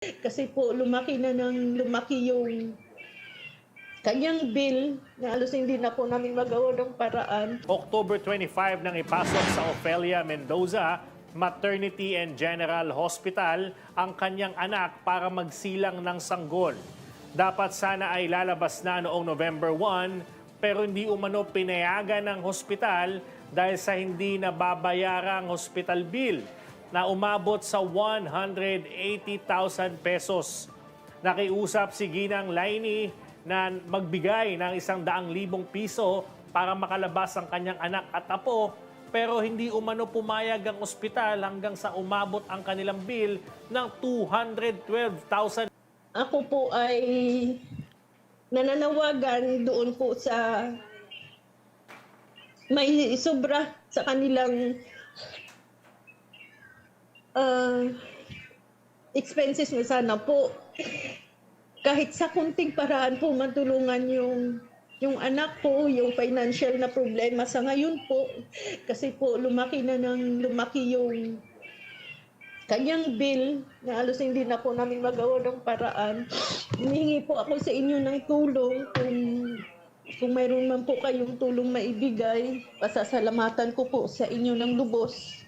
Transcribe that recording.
Kasi po lumaki na ng lumaki yung kanyang bill na alos hindi na po namin magawa ng paraan. October 25 nang ipasok sa Ofelia Mendoza Maternity and General Hospital ang kanyang anak para magsilang ng sanggol. Dapat sana ay lalabas na noong November 1 pero hindi umano pinayagan ng hospital dahil sa hindi nababayarang hospital bill na umabot sa 180,000 pesos. Nakiusap si Ginang Laini na magbigay ng isang daang libong piso para makalabas ang kanyang anak at apo pero hindi umano pumayag ang ospital hanggang sa umabot ang kanilang bill ng 212,000 Ako po ay nananawagan doon po sa may sobra sa kanilang ah, expenses na sana po kahit sa kunting paraan po matulungan yung yung anak ko, yung financial na problema sa ngayon po. Kasi po lumaki na ng lumaki yung kanyang bill na halos hindi na po namin magawa ng paraan. Humihingi po ako sa inyo ng tulong kung kung mayroon man po kayong tulong maibigay, pasasalamatan ko po sa inyo ng lubos.